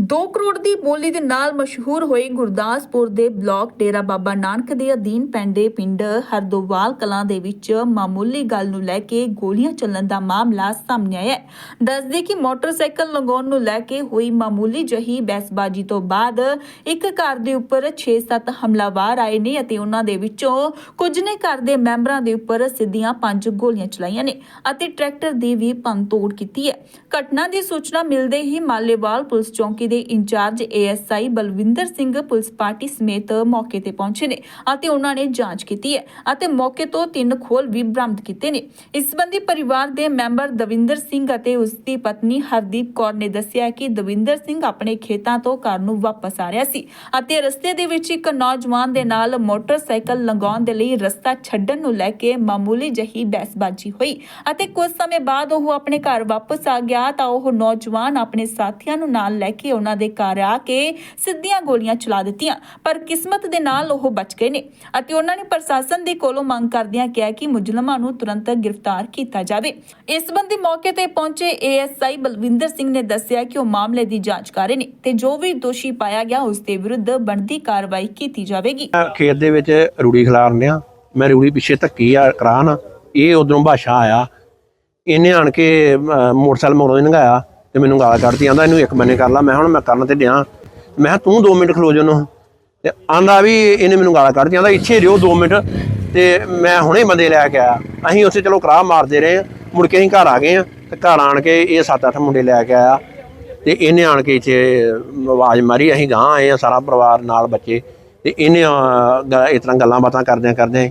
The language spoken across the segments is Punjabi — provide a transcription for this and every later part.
2 ਕਰੋੜ ਦੀ ਬੋਲੀ ਦੇ ਨਾਲ ਮਸ਼ਹੂਰ ਹੋਏ ਗੁਰਦਾਸਪੁਰ ਦੇ ਬਲਾਕ ਡੇਰਾ ਬਾਬਾ ਨਾਨਕ ਦੇ ਅਧੀਨ ਪੈਂਦੇ ਪਿੰਡ ਹਰਦੋਵਾਲ ਕਲਾਂ ਦੇ ਵਿੱਚ ਮਾਮੂਲੀ ਗੱਲ ਨੂੰ ਲੈ ਕੇ ਗੋਲੀਆਂ ਚੱਲਣ ਦਾ ਮਾਮਲਾ ਸਾਹਮਣੇ ਆਇਆ ਹੈ। ਦੱਸਦੇ ਕਿ ਮੋਟਰਸਾਈਕਲ ਲਗਾਉਣ ਨੂੰ ਲੈ ਕੇ ਹੋਈ ਮਾਮੂਲੀ ਜਹੀ ਬਹਿਸਬਾਜ਼ੀ ਤੋਂ ਬਾਅਦ ਇੱਕ ਘਰ ਦੇ ਉੱਪਰ 6-7 ਹਮਲਾਵਰ ਆਏ ਨੇ ਅਤੇ ਉਹਨਾਂ ਦੇ ਵਿੱਚੋਂ ਕੁਝ ਨੇ ਘਰ ਦੇ ਮੈਂਬਰਾਂ ਦੇ ਉੱਪਰ ਸਿੱਧੀਆਂ ਪੰਜ ਗੋਲੀਆਂ ਚਲਾਈਆਂ ਨੇ ਅਤੇ ਟਰੈਕਟਰ ਦੀ ਵੀ ਭੰਨਤੋੜ ਕੀਤੀ ਹੈ। ਘਟਨਾ ਦੀ ਸੂਚਨਾ ਮਿਲਦੇ ਹੀ ਮਾਲੇਵਾਲ ਪੁਲਿਸ ਚੌਂਕੀ ਦੇ incharge ASI Balwinder Singh police party ਸਮੇਤ ਮੌਕੇ ਤੇ ਪਹੁੰਚੇ ਨੇ ਅਤੇ ਉਹਨਾਂ ਨੇ ਜਾਂਚ ਕੀਤੀ ਹੈ ਅਤੇ ਮੌਕੇ ਤੋਂ ਤਿੰਨ ਖੋਲ ਵੀ ਬਰਾਮਦ ਕੀਤੇ ਨੇ। ਇਸ ਸੰਬੰਧੀ ਪਰਿਵਾਰ ਦੇ ਮੈਂਬਰ ਦਵਿੰਦਰ ਸਿੰਘ ਅਤੇ ਉਸ ਦੀ ਪਤਨੀ ਹਰਦੀਪ ਕੌਰ ਨੇ ਦੱਸਿਆ ਕਿ ਦਵਿੰਦਰ ਸਿੰਘ ਆਪਣੇ ਖੇਤਾਂ ਤੋਂ ਘਰ ਨੂੰ ਵਾਪਸ ਆ ਰਿਹਾ ਸੀ ਅਤੇ ਰਸਤੇ ਦੇ ਵਿੱਚ ਇੱਕ ਨੌਜਵਾਨ ਦੇ ਨਾਲ ਮੋਟਰਸਾਈਕਲ ਲੰਘਾਉਣ ਦੇ ਲਈ ਰਸਤਾ ਛੱਡਣ ਨੂੰ ਲੈ ਕੇ ਮਾਮੂਲੀ ਜਹੀ ਬਹਿਸਬਾਜ਼ੀ ਹੋਈ ਅਤੇ ਕੁਝ ਸਮੇਂ ਬਾਅਦ ਉਹ ਆਪਣੇ ਘਰ ਵਾਪਸ ਆ ਗਿਆ ਤਾਂ ਉਹ ਨੌਜਵਾਨ ਆਪਣੇ ਸਾਥੀਆਂ ਨੂੰ ਨਾਲ ਲੈ ਕੇ ਉਹਨਾਂ ਦੇ ਘਰ ਆ ਕੇ ਸਿੱਧੀਆਂ ਗੋਲੀਆਂ ਚਲਾ ਦਿੱਤੀਆਂ, ਪਰ ਕਿਸਮਤ ਦੇ ਨਾਲ ਉਹ ਬਚ ਗਏ ਨੇ ਅਤੇ ਉਹਨਾਂ ਨੇ ਪ੍ਰਸ਼ਾਸਨ ਦੇ ਕੋਲੋਂ ਮੰਗ ਕਰਦਿਆਂ ਕਿਹਾ ਕਿ ਮੁਜਰਮਾਂ ਨੂੰ ਤੁਰੰਤ ਗ੍ਰਿਫਤਾਰ ਕੀਤਾ ਜਾਵੇ। ਇਸ ਸੰਬੰਧੀ ਮੌਕੇ ਤੇ ਪਹੁੰਚੇ ਏਐਸਆਈ ਬਲਵਿੰਦਰ ਸਿੰਘ ਨੇ ਦੱਸਿਆ ਕਿ ਉਹ ਮਾਮਲੇ ਦੀ ਜਾਂਚ ਕਰ ਰਹੇ ਨੇ ਤੇ ਜੋ ਵੀ ਦੋਸ਼ੀ ਪਾਇਆ ਗਿਆ, ਉਸ ਦੇ ਵਿਰੁੱਧ ਬਣਦੀ ਕਾਰਵਾਈ ਕੀਤੀ ਜਾਵੇਗੀ। ਮੈਂ ਖੇਤ ਦੇ ਵਿੱਚ ਰੂੜੀ ਖਿਲਾਰਨ ਆ ਮੈਂ ਰੂੜੀ ਪਿੱਛੇ ਧੱਕੀ ਆ, ਕਰਾਨ, ਇਹ ਉਧਰੋਂ ਭਾਸ਼ਾ ਆਇਆ। ਇਹਨੇ ਆਣ ਕੇ ਮੋਟਰਸਾਈਕਲ ਮਗਰੋਂ ਲੰਘਾਇਆ। ਤੇ ਮੈਨੂੰ ਗਾਲ ਕੱਢਦੀ ਆਂਦਾ ਇਹਨੂੰ ਇੱਕ ਬੰਨੇ ਕਰ ਲਾ, ਮੈਂ ਹੁਣ ਮੈਂ ਕਰਨ ਤੇ ਡਿਆ। ਮੈਂ ਕਿਹਾ ਤੂੰ 2 ਮਿੰਟ ਖਲੋ ਜਾਨੋ ਤੇ ਆਂਦਾ ਵੀ ਇਹਨੇ ਮੈਨੂੰ ਗਾਲ ਕੱਢਦੀ ਆਂਦਾ ਇੱਥੇ ਰਿਓ 2 ਮਿੰਟ। ਤੇ ਮੈਂ ਹੁਣੇ ਬੰਦੇ ਲੈ ਕੇ ਆਇਆ। ਅਸੀਂ ਉੱਥੇ ਚਲੋ ਕਰਾਹ ਮਾਰਦੇ ਰਹੇ ਮੁੜ ਕੇ ਅਸੀਂ ਘਰ ਆ ਗਏ ਆ ਤੇ ਘਰ ਆਣ ਕੇ ਇਹ 7-8 ਮੁੰਡੇ ਲੈ ਕੇ ਆਇਆ। ਤੇ ਇਹਨੇ ਆਣ ਕੇ ਇੱਥੇ ਆਵਾਜ਼ ਮਾਰੀ, ਅਸੀਂ ਗਾਂ ਆਏ ਆ ਸਾਰਾ ਪਰਿਵਾਰ ਨਾਲ ਬੱਚੇ। ਤੇ ਇਹਨੇ ਇਸ ਤਰ੍ਹਾਂ ਗੱਲਾਂ ਬਾਤਾਂ ਕਰਦਿਆਂ ਕਰਦਿਆਂ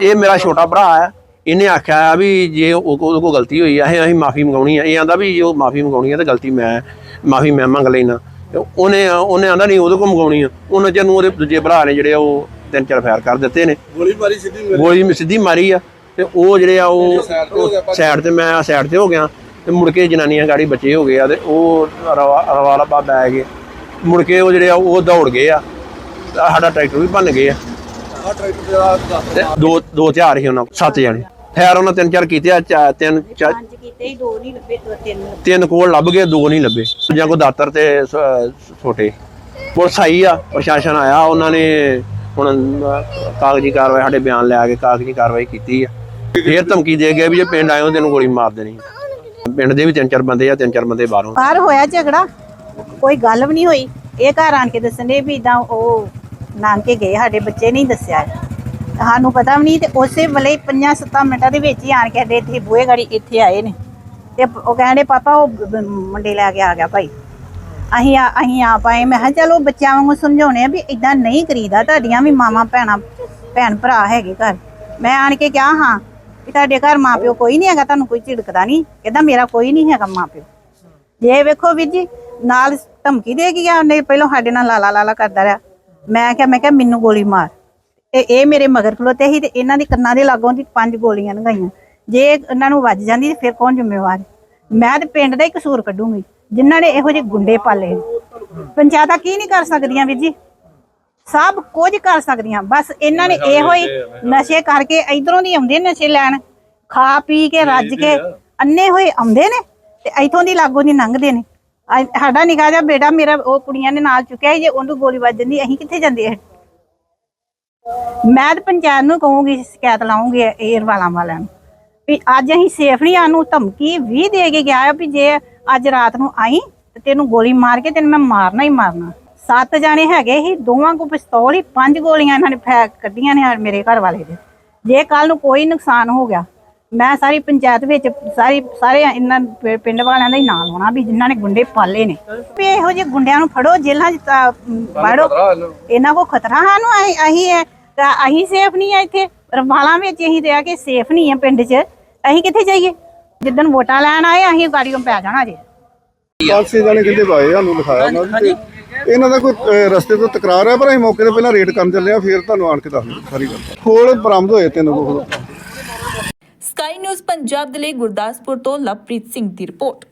ਇਹ ਮੇਰਾ ਛੋਟਾ ਭਰਾ ਹੈ ਇਹਨੇ ਆਖਿਆ ਵੀ ਜੇ ਉਹ ਉਹਦੇ ਕੋਲ ਗਲਤੀ ਹੋਈ ਆ ਇਹ ਅਸੀਂ ਮਾਫੀ ਮੰਗਾਉਣੀ ਆ। ਇਹ ਆਂਦਾ ਵੀ ਜੇ ਉਹ ਮਾਫੀ ਮੰਗਾਉਣੀ ਆ ਤਾਂ ਗਲਤੀ ਮੈਂ ਮਾਫੀ ਮੈਂ ਮੰਗ ਲੈਣਾ ਉਹਨੇ ਉਹਨੇ ਆਂਦਾ ਨਹੀਂ ਉਹਦੇ ਕੋਲ ਮੰਗਾਉਣੀ ਆ। ਉਹਨਾਂ ਚਿਰ ਨੂੰ ਉਹਦੇ ਦੂਜੇ ਭਰਾ ਨੇ ਜਿਹੜੇ ਉਹ ਤਿੰਨ ਚਾਰ ਫਾਇਰ ਕਰ ਦਿੱਤੇ ਨੇ। ਗੋਲੀ ਮਾਰੀ ਸਿੱਧੀ ਮੇਰੇ ਗੋਲੀ ਸਿੱਧੀ ਮਾਰੀ ਆ। ਤੇ ਉਹ ਜਿਹੜੇ ਆ ਉਹ ਸਾਈਡ ਤੇ ਮੈਂ ਸਾਈਡ ਤੇ ਹੋ ਗਿਆ। ਤੇ ਮੁੜ ਕੇ ਜਨਾਨੀਆਂ ਗਾੜੀ ਬੱਚੇ ਹੋ ਗਏ ਆ ਤੇ ਉਹ ਰਵਾਲਾ ਬਾ ਬੈ ਗਏ। ਮੁੜ ਕੇ ਉਹ ਜਿਹੜੇ ਆ ਉਹ ਦੌੜ ਗਏ ਆ। ਸਾਡਾ ਟਰੈਕਟਰ ਵੀ ਭੰਨ ਗਏ ਆ। ਦਾ ਦੋ ਦੋ ਹਥਿਆਰ ਸੀ ਉਹਨਾਂ ਕੋਲ, ਸੱਤ ਜਣੇ। ਖੈਰ ਉਹਨਾਂ ਤਿੰਨ ਚਾਰ ਕੀਤੇ ਆ ਚਾ- ਤਿੰਨ ਚਾ- ਪੰਜ ਕੀਤੇ ਸੀ, ਦੋ ਨਹੀਂ ਲੱਭੇ ਦੋ ਤਿੰਨ ਲੱਭੇ। ਤਿੰਨ ਕੋਲ ਲੱਭ ਗਏ ਦੋ ਨਹੀਂ ਲੱਭੇ। ਜਾਂ ਕੋ ਦਾਤਰ ਤੇ ਸ- ਛੋਟੇ। ਪੁਲਿਸ ਆਈ ਆ ਪ੍ਰਸ਼ਾਸਨ ਆਇਆ ਉਹਨਾਂ ਨੇ ਹੁਣ ਅਹ, ਕਾਗਜ਼ੀ ਕਾਰਵਾਈ ਸਾਡੇ ਬਿਆਨ ਲੈ ਕੇ ਕਾਗਜ਼ੀ ਕਾਰਵਾਈ ਕੀਤੀ ਆ। ਫੇਰ ਧਮਕੀ ਦੇ ਗਏ ਵੀ ਜੇ ਪਿੰਡ ਆਇਓ ਤੈਨੂੰ ਗੋਲੀ ਮਾਰ ਦੇਣੀ। ਪਿੰਡ ਦੇ ਵੀ ਤਿੰਨ ਚਾਰ ਬੰਦੇ ਆ ਤਿੰਨ ਚਾਰ ਬੰਦੇ ਬਾਹਰੋਂ। ਬਾਹਰ ਹੋਇਆ ਝਗੜਾ? ਕੋਈ ਗੱਲ ਵੀ ਨਹੀਂ ਹੋਈ। ਇਹ ਘਰ ਆਣ ਕੇ ਦੱਸਣੇ ਵੀ ਇਦਾਂ ਉਹ ਨਾਨਕੇ ਗਏ ਸਾਡੇ ਬੱਚੇ ਨਹੀਂ ਦੱਸਿਆ। ਸਾਨੂੰ ਪਤਾ ਵੀ ਨਹੀਂ, ਤੇ ਉਸੇ ਵੇਲੇ 5-7 ਮਿੰਟਾਂ ਦੇ ਵਿੱਚ ਹੀ ਆਣ ਕੇ ਸਾਡੇ ਇੱਥੇ ਬੂਹੇ ਗੜੀ ਇੱਥੇ ਆਏ ਨੇ। ਤੇ ਉਹ ਕਹਿੰਦੇ, ਪਾਪਾ, ਉਹ ਬ- ਮੁੰਡੇ ਲੈ ਕੇ ਆ ਗਿਆ ਭਾਈ। ਅਸੀਂ ਆ ਅਸੀਂ ਆ ਪਾਏ ਮੈਂ ਕਿਹਾ, ਚਲੋ, ਬੱਚਿਆਂ ਵਾਂਗੂ ਸਮਝਾਉਣੇ ਆ ਵੀ ਇਦਾਂ ਨਹੀਂ ਕਰੀਦਾ। ਤੁਹਾਡੀਆਂ ਵੀ ਮਾਵਾਂ, ਭੈਣਾਂ, ਭੈਣ ਭਰਾ ਹੈਗੇ ਘਰ। ਮੈਂ ਆਣ ਕੇ ਕਿਹਾ, ਹਾਂ, ਵੀ ਤੁਹਾਡੇ ਘਰ ਮਾਪਿਓ ਕੋਈ ਨਹੀਂ ਹੈਗਾ, ਤੁਹਾਨੂੰ ਕੋਈ ਝਿੜਕਦਾ ਨਹੀਂ। ਕਹਿੰਦਾ, ਮੇਰਾ ਕੋਈ ਨਹੀਂ ਹੈਗਾ ਮਾਪਿਓ। ਜੇ ਵੇਖੋ ਵੀਰ ਜੀ, ਨਾਲ ਧਮਕੀ ਦੇ ਗਿਆ, ਉਹਨੇ ਪਹਿਲਾਂ ਸਾਡੇ ਨਾਲ ਲਾਲਾ ਲਾਲਾ ਕਰਦਾ ਰਿਹਾ। ਮੈਂ ਕਿਹਾ ਮੈਂ ਕਿਹਾ, ਮੈਨੂੰ ਗੋਲੀ ਮਾਰ। ਤੇ ਇਹ ਮੇਰੇ ਮਗਰ ਖਲੋਤੇ ਸੀ ਤੇ ਇਹਨਾਂ ਦੀ ਕੰਨਾਂ ਦੇ ਲਾਗੋਂ ਦੀ ਪੰਜ ਗੋਲੀਆਂ ਲੰਘਾਈਆਂ। ਜੇ ਇਹਨਾਂ ਨੂੰ ਵੱਜ ਜਾਂਦੀ ਤੇ ਫਿਰ ਕੌਣ ਜ਼ਿੰਮੇਵਾਰ? ਮੈਂ ਤੇ ਪਿੰਡ ਦਾ ਹੀ ਕਸੂਰ ਕੱਢੂੰਗੀ। ਜਿਨ੍ਹਾਂ ਨੇ ਇਹੋ ਜਿਹੇ ਗੁੰਡੇ ਪਾਲੇ। ਪੰਚਾਇਤਾਂ ਕੀ ਨਹੀਂ ਕਰ ਸਕਦੀਆਂ ਵੀਰ ਜੀ? ਸਭ ਕੁਝ ਕਰ ਸਕਦੀਆਂ। ਬਸ ਇਹਨਾਂ ਨੇ ਇਹੋ ਹੀ ਨਸ਼ੇ ਕਰਕੇ ਇਧਰੋਂ ਦੀ ਆਉਂਦੇ ਨੇ ਨਸ਼ੇ ਲੈਣ। ਖਾ ਪੀ ਕੇ ਰੱਜ ਕੇ ਅੰਨੇ ਹੋਏ ਆਉਂਦੇ ਨੇ ਤੇ ਇਥੋਂ ਦੀ ਲਾਗੋਂ ਦੀ ਲੰਘਦੇ ਨੇ। ਸਾਡਾ ਨਿਕਾ ਜਿਹਾ ਬੇਟਾ ਮੇਰਾ ਉਹ ਕੁੜੀਆਂ ਨੇ ਨਾਲ ਚੁੱਕਿਆ ਜੇ ਉਹਨੂੰ ਗੋਲੀ ਵੱਜ ਜਾਂਦੀ ਅਸੀਂ ਕਿੱਥੇ ਜਾਂਦੇ ਮੈਂ ਤਾਂ ਪੰਚਾਇਤ ਨੂੰ ਕਹੂੰਗੀ, ਸ਼ਿਕਾਇਤ ਲਾਉਂਗੀ ਏਅਰ ਵਾਲਾਂ ਵਾਲਿਆਂ ਨੂੰ ਵੀ ਅੱਜ ਅਸੀਂ ਸੇਫਲੀ ਨਹੀਂ ਆਨੂੰ ਧਮਕੀ ਵੀ ਦੇ ਕੇ ਗਿਆ ਵੀ ਜੇ ਅੱਜ ਰਾਤ ਨੂੰ ਆਈ ਤੇ ਤੈਨੂੰ ਗੋਲੀ ਮਾਰ ਕੇ ਤੈਨੂੰ ਮੈਂ ਮਾਰਨਾ ਹੀ ਮਾਰਨਾ। ਸੱਤ ਜਾਣੇ ਹੈਗੇ ਸੀ, ਦੋਵਾਂ ਕੋ ਪਿਸਤੌਲ ਹੀ ਪੰਜ ਗੋਲੀਆਂ ਇਹਨਾਂ ਨੇ ਫੈਕ ਕੱਢੀਆਂ ਨੇ ਮੇਰੇ ਘਰ ਵਾਲੇ ਦੇ। ਜੇ ਕੱਲ ਨੂੰ ਕੋਈ ਨੁਕਸਾਨ ਹੋ ਗਿਆ ਮੈਂ ਸਾਰੀ ਪੰਚਾਇਤ ਵਿੱਚ ਸਾਰੀ ਸਾਰੇ ਇਹਨਾਂ ਪਿੰਡ ਵਾਲਿਆਂ ਦਾ ਹੀ ਨਾਂ ਲਾਉਣਾ ਵੀ ਜਿਨ੍ਹਾਂ ਨੇ ਗੁੰਡੇ ਪਾਲੇ ਨੇ। ਵੀ ਇਹੋ ਜਿਹੇ ਗੁੰਡਿਆਂ ਨੂੰ ਫੜੋ ਜੇਲ੍ਹਾਂ 'ਚ ਵਾੜੋ। ਇਹਨਾਂ। ਕੋ ਖਤਰਾ ਸਾਨੂੰ ਅਸੀਂ ਅਸੀਂ ਹੈ ਤਾਂ ਅਸੀਂ ਸੇਫ ਨਹੀਂ ਆ ਇੱਥੇ। ਰਵਾਲਾਂ ਵਿੱਚ ਅਸੀਂ ਤੇ ਆ ਕੇ ਸੇਫ ਨਹੀਂ ਆ ਪਿੰਡ 'ਚ। ਅਸੀਂ ਕਿੱਥੇ ਜਾਈਏ? ਜਿੱਦਣ ਵੋਟਾਂ ਲੈਣ ਆਏ ਅਸੀਂ ਗਾੜੀਆਂ ਪੈ ਜਾਣਾ ਜੇ। ਪਾਸੇ ਜਾਣੇ ਕਹਿੰਦੇ ਪਾਏ ਸਾਨੂੰ ਲਿਖਾਇਆ ਉਹਨਾਂ ਨੇ ਇਹਨਾਂ ਦਾ ਕੋਈ ਅਹ, ਰਸਤੇ ਤੋਂ ਤਕਰਾਰ ਹੈ ਪਰ ਅਸੀਂ ਮੌਕੇ ਤੇ ਪਹਿਲਾਂ ਰੇਡ ਕਰਨ ਚੱਲੇ ਆ ਫਿਰ ਤੁਹਾਨੂੰ ਆਣ ਕੇ ਦੱਸ ਦਿੰਦੇ ਸਾਰੀ ਗੱਲ। ਖੋਲ ਬਰਾਮਦ ਹੋਏ ਤਿੰਨ ਕੋਲ ਸਕਾਈ ਨਿਊਜ਼ ਪੰਜਾਬ ਦੇ ਲਈ ਗੁਰਦਾਸਪੁਰ ਤੋਂ ਲਵਪ੍ਰੀਤ ਸਿੰਘ ਦੀ ਰਿਪੋਰਟ।